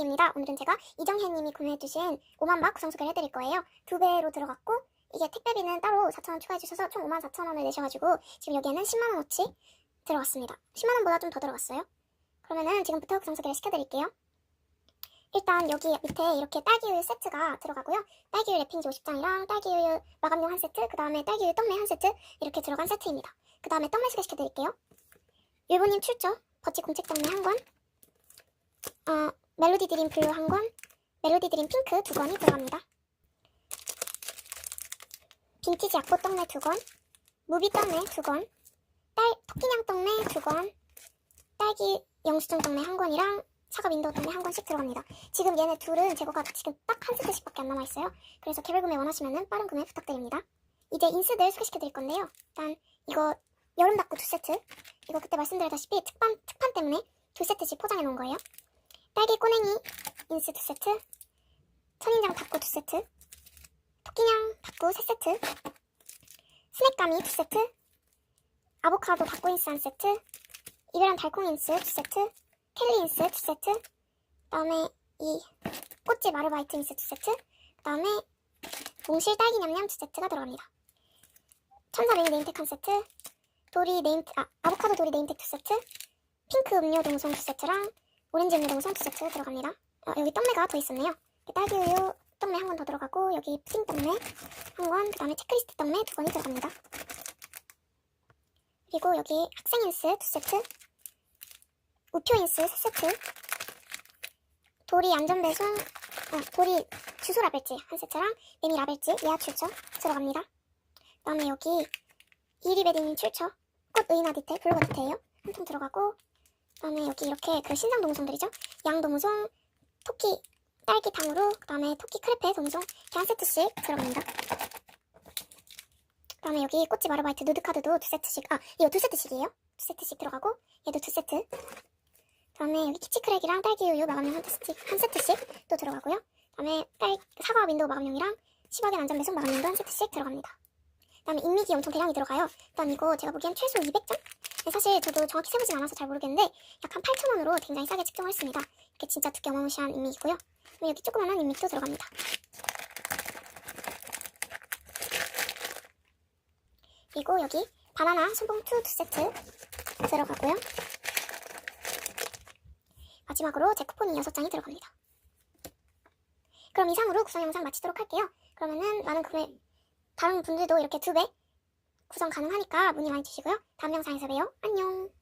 TV입니다. 오늘은 제가 이정현님이 구매해주신 5만박 구성 소개를 해드릴 거예요. 두 배로 들어갔고 이게 택배비는 따로 4,000원 추가해주셔서 총 5만 4천원을 내셔가지고 지금 여기에는 10만원어치 들어갔습니다. 10만원보다 좀 더 들어갔어요. 그러면은 지금부터 구성 소개를 시켜드릴게요. 일단 여기 밑에 이렇게 딸기우유 세트가 들어가고요. 딸기우유 랩핑지 50장이랑 딸기우유 마감용 한 세트, 그 다음에 딸기우유 떡메 한 세트 이렇게 들어간 세트입니다. 그 다음에 떡메 소개시켜드릴게요. 일본님 출조, 버치 공책 떡메 한 권, 어, 멜로디 드림 블루 한 권, 멜로디 드림 핑크 두 권이 들어갑니다. 빈티지 악보 떡메 두 권, 무비 떡메 두 권, 딸 토끼냥 떡메 두 권, 딸기 영수증 떡메 한 권이랑 사과 윈도우 떡메 한 권씩 들어갑니다. 지금 얘네 둘은 재고가 지금 딱 한 세트씩밖에 안 남아 있어요. 그래서 개별 구매 원하시면 빠른 구매 부탁드립니다. 이제 인스들 소개시켜 드릴 건데요. 일단 이거 여름 닭구 두 세트. 이거 그때 말씀드렸다시피 특판, 특판 때문에 두 세트씩 포장해 놓은 거예요. 딸기 꼬냉이 인스 두 세트, 천인장 닭구 두 세트, 토끼냥 닭구 세 세트, 스낵가미 두 세트, 아보카도 닭구 인스 한 세트, 이베란 달콩 인스 두 세트, 켈리 인스 두 세트, 그 다음에 이 꽃집 아르바이트 인스 두 세트, 그 다음에 몽실 딸기 냠냠 두 세트가 들어갑니다. 천사뱅이 네임텍 한 세트, 도리 네임 아 아보카도 도리 네임텍 두 세트, 핑크 음료 동송 두 세트랑 오렌지 음료 동송 두 세트 들어갑니다. 어, 여기 떡메가 더 있었네요. 딸기 우유 떡메 한권 더 들어가고 여기 푸딩 떡메 한 권, 그 다음에 체크리스트 떡메 두 권이 들어갑니다. 그리고 여기 학생 인스 두 세트, 우표 인스 세 세트, 도리 안전 배송, 어, 도리 주소 라벨지 한 세트랑 매미 라벨지 예약 출처 들어갑니다. 그 다음에 여기 이리베딩 출처 꽃 의나 디테일 블로거 디테일요 한 통 들어가고 그다음에 여기 이렇게 그 신상 동송들이죠. 양 동송, 토끼 딸기 탕후루, 그다음에 토끼 크레페 동송 이렇게 한 세트씩 들어갑니다. 그다음에 여기 꽃집 아르바이트 누드 카드도 두 세트씩 아 이거 두 세트씩이에요. 두 세트씩 들어가고 얘도 두 세트. 그다음에 여기 키치크랙이랑 딸기 우유 마감용 한 세트씩 한 세트씩 또 들어가고요. 그다음에 딸 사과 윈도우 마감용이랑 시바겐 안전 배송 마감용도 한 세트씩 들어갑니다. 그다음에 인미기 엄청 대량이 들어가요. 일단 이거 제가 보기엔 최소 200장? 사실 저도 정확히 세보진 않아서 잘 모르겠는데 약 한 8,000원으로 굉장히 싸게 측정을 했습니다. 이렇게 진짜 두께 어마무시한 인미기고요. 그리고 여기 조그만한 인미기도 들어갑니다. 그리고 여기 바나나 소봉2 두 세트 들어가고요. 마지막으로 제 쿠폰이 6장이 들어갑니다. 그럼 이상으로 구성 영상 마치도록 할게요. 그러면은 많은 구매, 다른 분들도 이렇게 두 배 구성 가능하니까 문의 많이 주시고요. 다음 영상에서 봬요. 안녕!